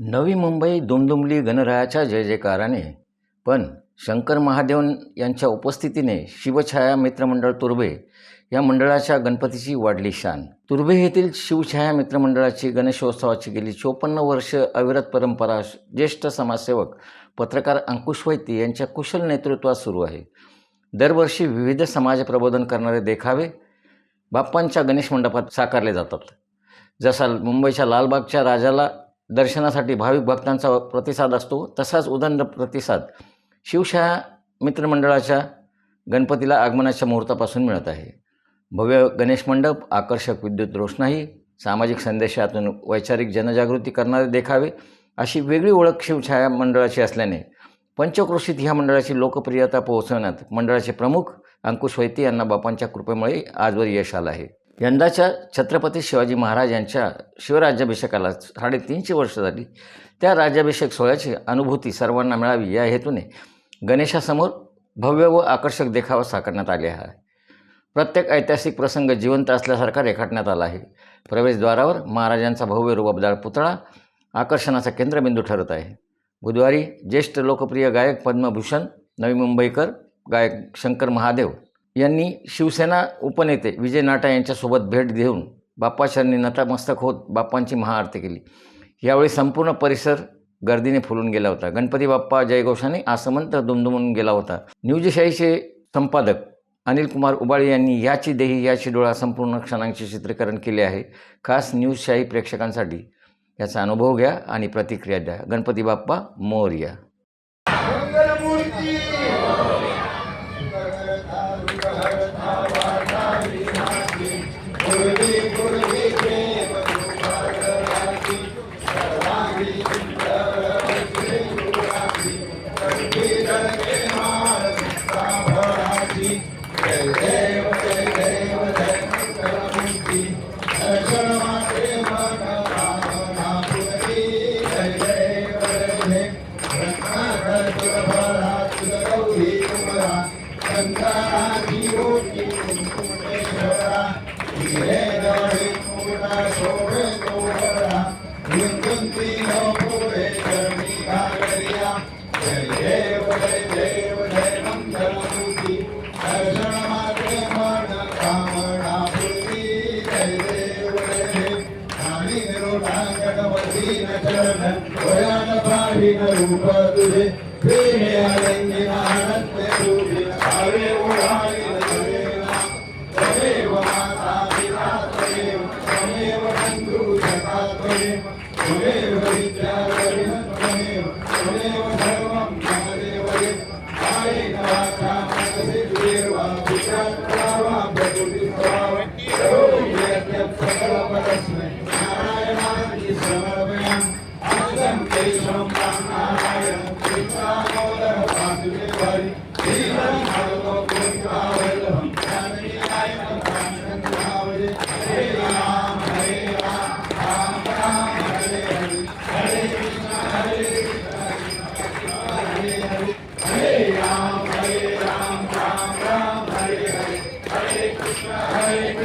नवी मुंबई दुमदुमली गणरायाच्या जय जयकाराने पण शंकर महादेवन यांच्या उपस्थितीने शिवछाया मित्रमंडळ तुर्भे या मंडळाच्या गणपतीची वाढली शान. तुर्भे येथील शिवछाया मित्रमंडळाची गणेशोत्सवाची गेली चोपन्न वर्ष अविरत परंपरा ज्येष्ठ समाजसेवक पत्रकार अंकुश वैती यांच्या कुशल नेतृत्वात सुरू आहे. दरवर्षी विविध समाज प्रबोधन करणारे देखावे बाप्पांच्या गणेश मंडपात साकारले जातात. जसा मुंबईच्या लालबागच्या राजाला दर्शनासाठी भाविक भक्तांचा प्रतिसाद असतो. तसाच उदंड प्रतिसाद शिवशहा मित्रमंडळाच्या गणपतीला आगमनाच्या मुहूर्तापासून मिळत आहे. भव्य गणेश मंडप आकर्षक विद्युत रोषणाई सामाजिक संदेशातून वैचारिक जनजागृती करणारे देखावे अशी वेगळी ओळख शिवछाया मंडळाची असल्याने पंचक्रोशीत ह्या मंडळाची लोकप्रियता पोहोचवण्यात मंडळाचे प्रमुख अंकुश वैती यांना बापांच्या कृपेमुळे आजवर यश आलं आहे. यंदाच्या छत्रपती शिवाजी महाराज यांच्या शिवराज्याभिषेकाला साडेतीनशे वर्ष झाली. त्या राज्याभिषेक सोहळ्याची अनुभूती सर्वांना मिळावी या हेतूने गणेशासमोर भव्य व आकर्षक देखावा साकारण्यात आले आहे. प्रत्येक ऐतिहासिक प्रसंग जिवंत असल्यासारखा रेखाटण्यात आला आहे. प्रवेशद्वारावर महाराजांचा भव्य रुबाबदार पुतळा आकर्षणाचा केंद्रबिंदू ठरत आहे. बुधवारी ज्येष्ठ लोकप्रिय गायक पद्मभूषण नवी मुंबईकर गायक शंकर महादेव यांनी शिवसेना उपनेते विजय नाटा यांच्यासोबत भेट देऊन बाप्पाचरणी नतमस्तक होत बाप्पांची महाआरती केली. यावेळी संपूर्ण परिसर गर्दीने फुलून गेला होता. गणपती बाप्पा जयघोषाने आसमंत दुमदुमून गेला होता. न्यूजशाहीचे संपादक अनिल कुमार उबाळे यांनी याची देही याची डोळा संपूर्ण क्षणांचे चित्रीकरण केले आहे. खास न्यूजशाही प्रेक्षकांसाठी याचा अनुभव घ्या आणि प्रतिक्रिया द्या. गणपती बाप्पा मोरया. ಚರಣ ಒಳಗ ಬಾವಿನ ರೂಪ ತುರೆ ಪ್ರೇಮೆಯ ರಂಗಿನ ಹಣ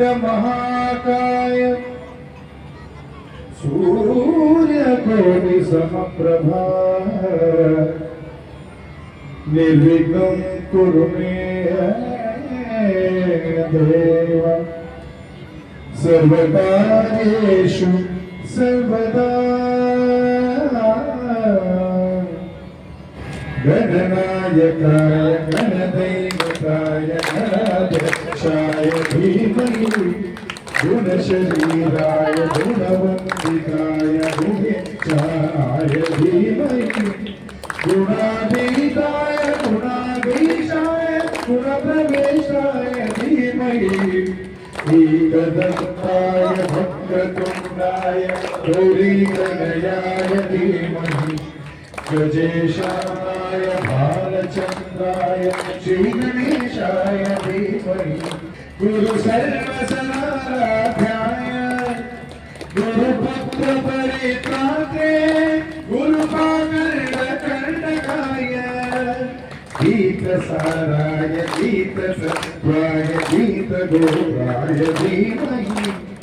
महाकाय। सूर्यकोटि समप्रभा निर्विघ्नं कुरु मे देव। सर्वकार्येषु सर्वदा। गणनायकाय गणदैवताय पुरुषाय धीमहि गुणशरीराय गुणवन्दिताय गुणेशाय धीमहि गुणाधीताय गुणाधीशाय गुणप्रवेशाय धीमहि एकदत्ताय भक्तकुण्डाय गौरीतनयाय धीमहि गजेशाय भालचन्द्राय श्रीगणेशाय धीमहि गुरु सर्वसनाराध्याय गुरुपुत्र परित्राते गुरुपाकर्ण कर्णकाय। गीत साराय गीत सत्वाय गीत गोराय धीमहि।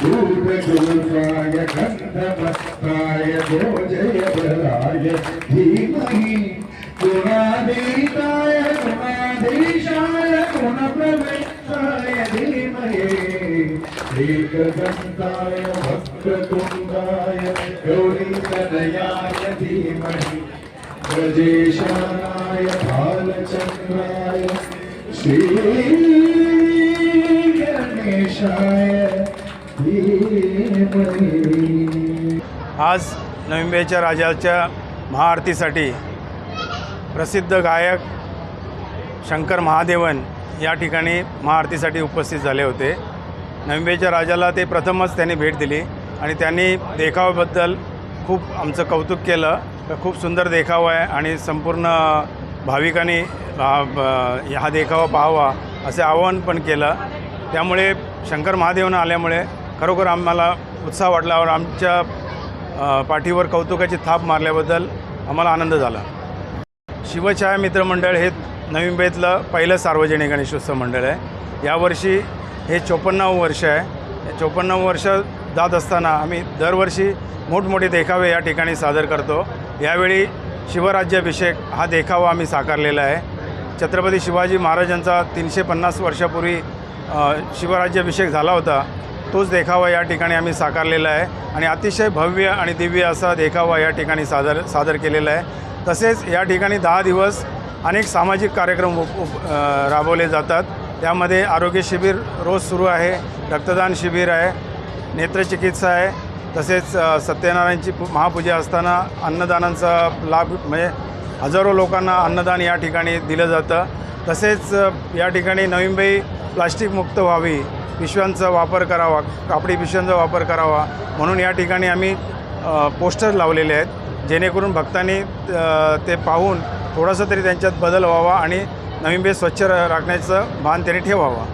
दूत गुरुपाय गन्धमस्ताय भोजय बलाय धीमहि गुणाधीताय गुणाधीशाय गुणप्रवेशाय धीमहि एकदन्ताय वक्रतुण्डाय गौरीतनयाय धीमहि गजेशानाय भालचन्द्राय श्रीगणेशाय। धीमहि आज नविंबेच्या राजाच्या महाआरतीसाठी प्रसिद्ध गायक शंकर महादेवन या ठिकाणी महाआरतीसाठी उपस्थित झाले होते. नवंबेच्या राजाला ते प्रथमच त्यांनी भेट दिली आणि त्यांनी देखाव्याबद्दल खूप आमचं कौतुक केलं. तर खूप सुंदर देखावा आहे आणि संपूर्ण भाविकांनी हा ब- हा देखावा पाहावा असे आवाहन पण केलं. त्यामुळे शंकर महादेवन आल्यामुळे खरोखर आम्हाला उत्साह वाटला और आमच्या पाठीवर कौतुकाची थाप मारल्याबद्दल आम्हाला आनंद झाला. शिवछाया मित्रमंडळ हे नवी मुंबईतलं पहिलं सार्वजनिक गणेशोत्सव मंडळ आहे. यावर्षी हे चोपन्नावं वर्ष आहे. चोपन्नावं वर्ष जात असताना आम्ही दरवर्षी मोठमोठे देखावे या ठिकाणी सादर करतो. यावेळी शिवराज्याभिषेक हा देखावा आम्ही साकारलेला आहे. छत्रपती शिवाजी महाराजांचा तीनशे पन्नास वर्षापूर्वी शिवराज्याभिषेक झाला होता. तोच देखावा या ठिकाणी आम्ही साकारलेला आहे. आणि अतिशय भव्य आणि दिव्य असा देखावा या ठिकाणी सादर सादर केलेला आहे. तसेच या ठिकाणी दहा दिवस अनेक सामाजिक कार्यक्रम उप उप राबवले जातात. त्यामध्ये आरोग्य शिबिर रोज सुरू आहे रक्तदान शिबिर आहे नेत्रचिकित्सा आहे तसेच सत्यनारायणची महापूजा असताना अन्नदानांचा लाभ म्हणजे हजारो लोकांना अन्नदान या ठिकाणी दिलं जातं. तसेच या ठिकाणी नवी मुंबई प्लास्टिकमुक्त व्हावी पिशव्यांचा वापर करावा कापडी पिशव्यांचा वापर करावा. म्हणून या ठिकाणी आम्ही पोस्टर लावलेले आहेत. जेणेकरून भक्तांनी ते पाहून थोडासा तरी त्यांच्यात बदल व्हावा आणि नवीन बेस स्वच्छ राखण्याचं भान त्यांनी ठेवावं.